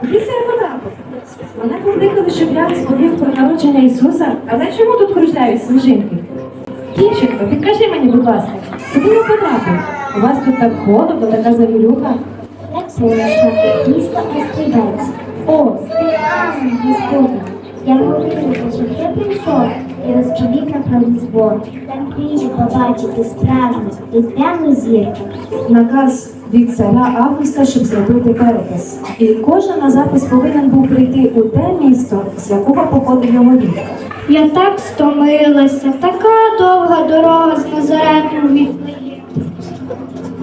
Куди це? Мене покликали, щоб я розповів про народження Ісуса, але чому тут кружляють сніжинки? Дівчинко, підкажи мені, будь ласка, куди я потрапив? У вас тут так холодно, така завірюха. Як сонячно, місто Острівець. О, ти ангел, Господи. Я молилася, щоб ти прийшов і розповів нам про Різдво. Я мрію побачити справжню різдвяну зірку. Наказ від царя Августа, щоб зробити перепис. І кожен на запис повинен був прийти у те місто, з якого походив його рід. Я так стомилася, така довга дорога з Назарету в Віфлеєм.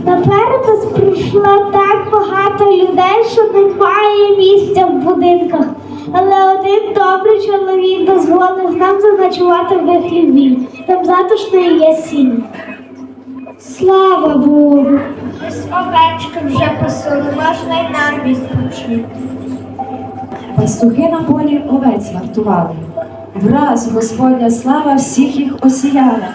Наперед прийшло так багато людей, що немає місця в будинках. Але один добрий чоловік дозволив нам заночувати в хліві. Там затишно і є сінь. Слава Богу! Ось овечки вже посули, можна й нам відпочити. Пастухи на полі овець вартували. Враз Господня слава всіх їх осіяла,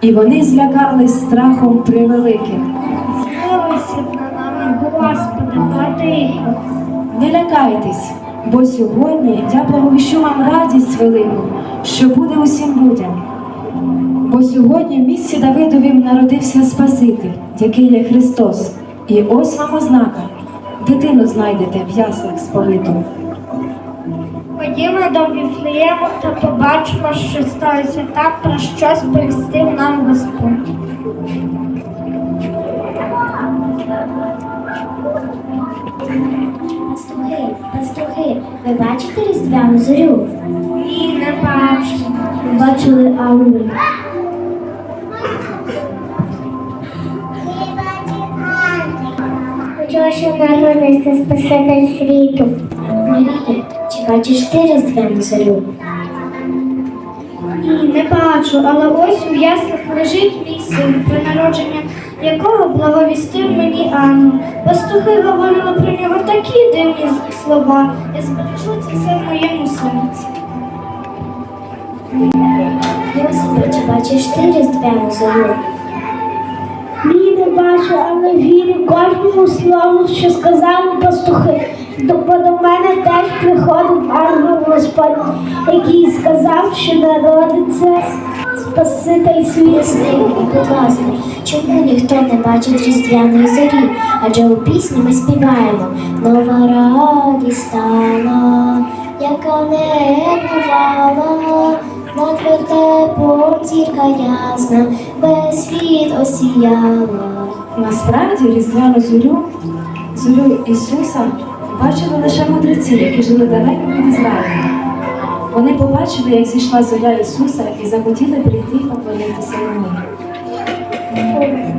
і вони злякались страхом превеликим. Змилися на нами, Господи, владико. Не лякайтесь, бо сьогодні я благовіщу вам радість велику, що буде усім людям. Бо сьогодні в місті Давидовім народився Спаситель, який є Христос. І ось вам ознака. Дитину знайдете в яслах сповиту. Ходімо до Віфлеєму та побачимо, що сталося так, про що сповістив нам Господь. Пастухи, пастухи, ви бачите різдвяну зорю? Бачили Ауру. Хочу, що народився Спаситель світу. Марія, чи бачиш ти різдвяну зорю? Ні, не бачу, але ось у яслах лежить мій син, про народження якого благовістив мені Анну. Пастухи говорили про нього такі дивні слова. Я збережу це все в моєму серці. Йосипе, чи бачиш ти різдвяну зорю? Ні, не бачу, але вірю кожному слову, що сказали пастухи. До- мене теж приходив ангел Господь, який сказав, що народиться Спаситель світу. Будь ласка, чому ніхто не бачить різдвяної зорі? Адже у пісні ми співаємо Нова радість стала, яка не бувала, над вертепом зірка ясна, весь світ осіяла. Насправді різдвяну зорю, зорю Ісуса бачили лише мудреці, які жили далеко від Ізраїля. Вони побачили, як зійшла зоря Ісуса і захотіли прийти і поклонитися йому.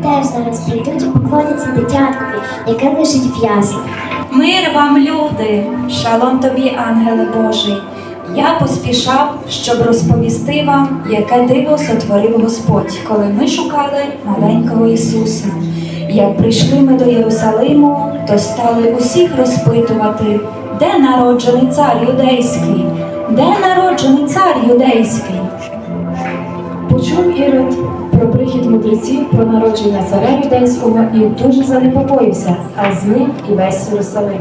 Теж зараз прийдуть і поклоняться дитяткові, яке лежить в яслах. Мир вам, люди, шалом тобі, ангеле Божий. Я поспішав, щоб розповісти вам, яке диво сотворив Господь, коли ми шукали маленького Ісуса. Як прийшли ми до Єрусалиму, то стали усіх розпитувати, де народжений цар юдейський, де народжений цар юдейський. Почув Ірод про прихід мудреців, про народження царя юдейського і дуже занепокоївся, а з ним і весь Єрусалим.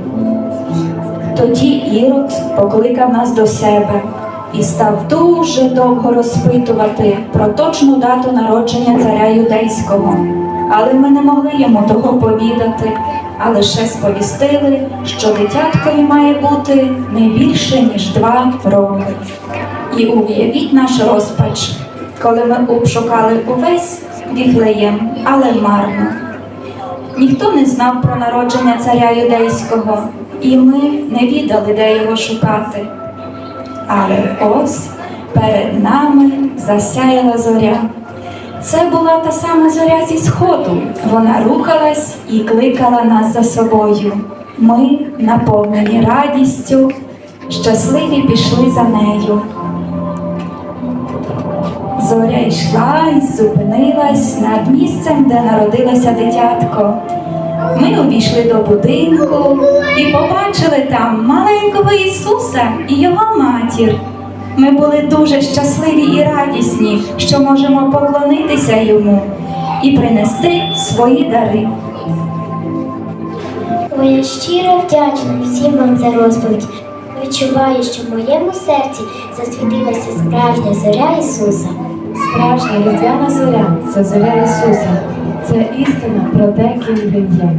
Тоді Ірод покликав нас до себе і став дуже довго розпитувати про точну дату народження царя юдейського. Але ми не могли йому того повідати, а лише сповістили, що дитяткові має бути не більше ніж два роки. І уявіть наш розпач, коли ми обшукали увесь Віфлеєм, але марно. Ніхто не знав про народження царя юдейського, і ми не відали, де його шукати. Але ось перед нами засяяла зоря. Це була та сама зоря зі сходу. Вона рухалась і кликала нас за собою. Ми, наповнені радістю, щасливі пішли за нею. Зоря йшла і зупинилась над місцем, де народилося дитятко. Ми увійшли до будинку і побачили там маленького Ісуса і його матір. Ми були дуже щасливі і радісні, що можемо поклонитися йому і принести свої дари. Бо я щиро вдячна всім вам за розповідь. Відчуваю, що в моєму серці засвітилася справжня зоря Ісуса. Справжня різдвяна зоря це зоря Ісуса. Це істина про те, ким він є.